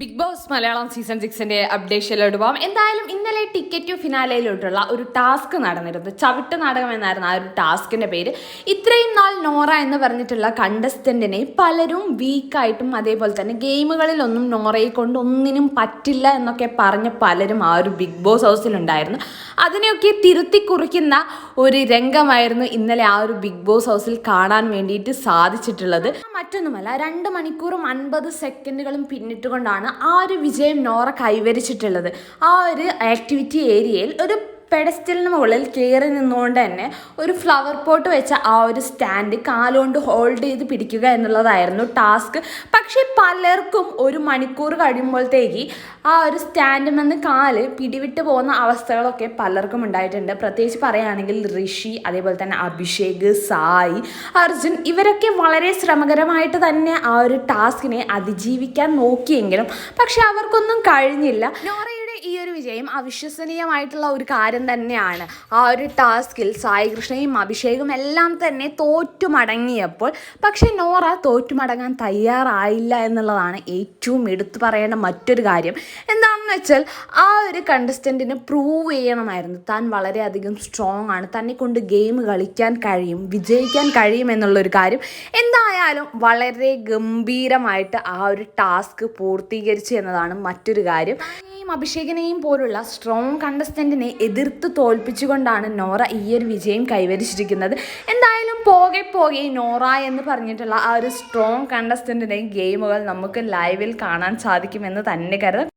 Big boss Malayalam season സിക്സിന്റെ അപ്ഡേഷനിലോട്ട് പോകാം എന്തായാലും ഇന്നലെ ടിക്കറ്റ് ഫിനാലയിലോട്ടുള്ള ഒരു ടാസ്ക് നടന്നിരുന്നു. ചവിട്ട് നാടകം എന്നായിരുന്നു ആ ഒരു ടാസ്കിന്റെ പേര്. ഇത്രയും നാൾ നോറ എന്ന് പറഞ്ഞിട്ടുള്ള കണ്ടസ്റ്റന്റിനെ പലരും വീക്കായിട്ടും അതേപോലെ തന്നെ ഗെയിമുകളിലൊന്നും നോറയെ കൊണ്ട് ഒന്നിനും പറ്റില്ല എന്നൊക്കെ പറഞ്ഞ പലരും ആ ഒരു ബിഗ് ബോസ് ഹൗസിലുണ്ടായിരുന്നു അതിനെയൊക്കെ തിരുത്തി കുറിക്കുന്ന ഒരു രംഗമായിരുന്നു ഇന്നലെ ആ ഒരു ബിഗ് ബോസ് ഹൗസിൽ കാണാൻ വേണ്ടിയിട്ട് സാധിച്ചിട്ടുള്ളത്. മറ്റൊന്നുമല്ല രണ്ട് മണിക്കൂറും അൻപത് സെക്കൻഡുകളും പിന്നിട്ടുകൊണ്ടാണ് ആ ഒരു വിജയം നോറ കൈവരിച്ചിട്ടുള്ളത്. ആ ഒരു ആക്ടിവിറ്റി ഏരിയയിൽ ഒരു പെഡസ്റ്റലിന് മുകളിൽ കയറി നിന്നുകൊണ്ട് തന്നെ ഒരു ഫ്ലവർ പോട്ട് വെച്ച ആ ഒരു സ്റ്റാൻഡ് കാലുകൊണ്ട് ഹോൾഡ് ചെയ്ത് പിടിക്കുക എന്നുള്ളതായിരുന്നു ടാസ്ക് പക്ഷേ പലർക്കും ഒരു മണിക്കൂർ കഴിയുമ്പോഴത്തേക്ക് ആ ഒരു സ്റ്റാൻഡിൽ നിന്ന് കാൽ പിടിവിട്ട് പോകുന്ന അവസ്ഥകളൊക്കെ പലർക്കും ഉണ്ടായിട്ടുണ്ട്. പ്രത്യേകിച്ച് പറയുകയാണെങ്കിൽ ഋഷി അതേപോലെ തന്നെ അഭിഷേക് സായി അർജുൻ ഇവരൊക്കെ വളരെ ശ്രമകരമായിട്ട് തന്നെ ആ ഒരു ടാസ്കിനെ അതിജീവിക്കാൻ നോക്കിയെങ്കിലും പക്ഷെ അവർക്കൊന്നും കഴിഞ്ഞില്ല. നോറയുടെ ഈ ഒരു വിജയം അവിശ്വസനീയമായിട്ടുള്ള ഒരു കാര്യം തന്നെയാണ്. ആ ഒരു ടാസ്കിൽ സായി കൃഷ്ണയും അഭിഷേകും എല്ലാം തന്നെ തോറ്റു മടങ്ങിയപ്പോൾ പക്ഷേ നോറ തോറ്റു മടങ്ങാൻ തയ്യാറായില്ല എന്നുള്ളതാണ് ഏറ്റവും എടുത്തു പറയേണ്ട മറ്റൊരു കാര്യം. എന്താണെന്ന് വെച്ചാൽ ആ ഒരു കണ്ടസ്റ്റന്റിന് പ്രൂവ് ചെയ്യണമായിരുന്നു. താൻ വളരെയധികം സ്ട്രോങ് ആണ്. തന്നെ കൊണ്ട് ഗെയിം കളിക്കാൻ കഴിയും വിജയിക്കാൻ കഴിയും എന്നുള്ളൊരു കാര്യം. എന്തായാലും വളരെ ഗംഭീരമായിട്ട് ആ ഒരു ടാസ്ക് പൂർത്തീകരിച്ചു എന്നതാണ് മറ്റൊരു കാര്യം. താനെയും അഭിഷേകനെയും പോലുള്ള സ്ട്രോങ് കണ്ടസ്റ്റന്റിനെ എതിർത്ത് തോൽപ്പിച്ചുകൊണ്ടാണ് നോറ ഈ ഒരു വിജയം കൈവരിച്ചിരിക്കുന്നത്. എന്തായാലും പോകെ പോകെ നോറ എന്ന് പറഞ്ഞിട്ടുള്ള ആ ഒരു സ്ട്രോങ് കണ്ടസ്റ്റന്റിനെയും ഗെയിമുകൾ നമുക്ക് ലൈവിൽ കാണാൻ സാധിക്കുമെന്ന് തന്നെ കരുതാം.